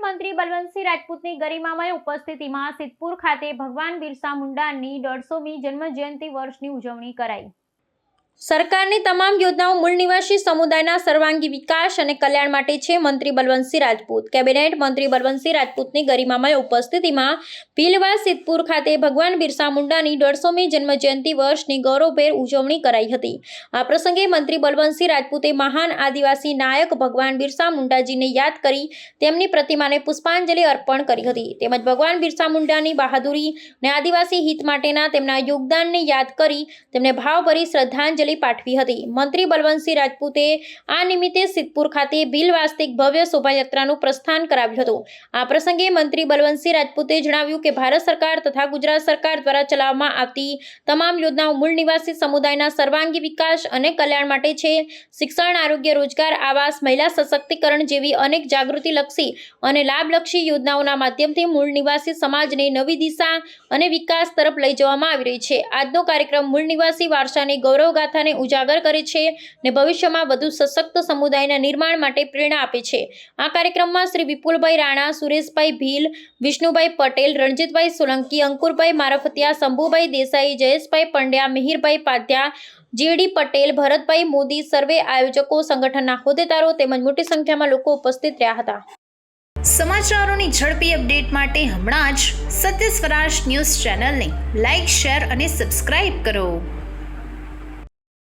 મંત્રી બલવંતસિંહ રાજપૂતની ગરિમામય ઉપસ્થિતિમાં સિદ્ધપુર ખાતે ભગવાન બિરસા મુંડાની દોઢસોમી જન્મજયંતિ વર્ષની ઉજવણી કરાઈ. સરકારની તમામ યોજનાઓ મૂળ નિવાસી સમુદાયના સર્વાંગી વિકાસ અને કલ્યાણ માટે છે, મંત્રી બલવંતસિંહ રાજપૂત. કેબિનેટ મંત્રી બલવંતસિંહ રાજપૂતની ગરિમામય ઉપસ્થિતિમાં ભીલવા સિદ્ધપુર ખાતે ભગવાન બિરસા મુંડાની દોઢસોમી જન્મજયંતિ વર્ષની ગૌરવભેર ઉજવણી કરાઈ હતી. આ પ્રસંગે મંત્રી બલવંતસિંહ રાજપૂતે મહાન આદિવાસી નાયક ભગવાન બિરસા મુંડાજીને યાદ કરી તેમની પ્રતિમાને પુષ્પાંજલિ અર્પણ કરી હતી. તેમજ ભગવાન બિરસા મુંડાની બહાદુરી અને આદિવાસી હિત માટેના તેમના યોગદાનને યાદ કરી તેમને ભાવભરી શ્રદ્ધાંજલિ પાઠવી હતી. મંત્રી બલવંતસિંહ રાજપૂતે આ નિમિત્તે સિદ્ધપુર ખાતે વાસ્તિક ભવ્ય શોભાયાત્રાનું પ્રસ્થાન કરાવ્યું હતું. આ પ્રસંગે મંત્રી બલવંતસિંહ રાજપૂતે જણાવ્યું કે, ભારત સરકાર તથા ગુજરાત સરકાર દ્વારા ચલાવવામાં આવતી તમામ યોજનાઓ મૂળ નિવાસી સમુદાયના સર્વાંગી વિકાસ અને કલ્યાણ માટે છે. શિક્ષણ, આરોગ્ય, રોજગાર, આવાસ, મહિલા સશક્તિકરણ જેવી અનેક જાગૃતિલક્ષી અને લાભલક્ષી યોજનાઓના માધ્યમથી મૂળ નિવાસી સમાજને નવી દિશા અને વિકાસ તરફ લઈ જવામાં આવી રહી છે. આજનો કાર્યક્રમ મૂળ નિવાસી વારસાની ગૌરવગાથાને ઉજાગર કરે છે અને ભવિષ્યમાં વધુ સશક્ત સમુદાયના નિર્માણ માટે પ્રેરણા આપે છે. આ કાર્યક્રમમાં શ્રી વિપુલભાઈ રાણા, સુરેશભાઈ ભીલ, વિષ્ણુભાઈ પટેલ, રણજીતભાઈ સોલંકી, અંકુરભાઈ મારફતિયા, શંભુભાઈ દેસાઈ, જયેશભાઈ પંડ્યા, મિહિરભાઈ પાધ્યા જીડી પટેલ, ભરતભાઈ મોદી, સર્વે આયોજકો, સંગઠનના હોદ્દેદારો તેમજ મોટી સંખ્યામાં લોકો ઉપસ્થિત રહ્યા હતા. સમાચારોની ઝડપી અપડેટ માટે હમણાં જ સત્ય સ્વરાજ ન્યૂઝ ચેનલને લાઇક શેર અને સબસ્ક્રાઇબ કરો.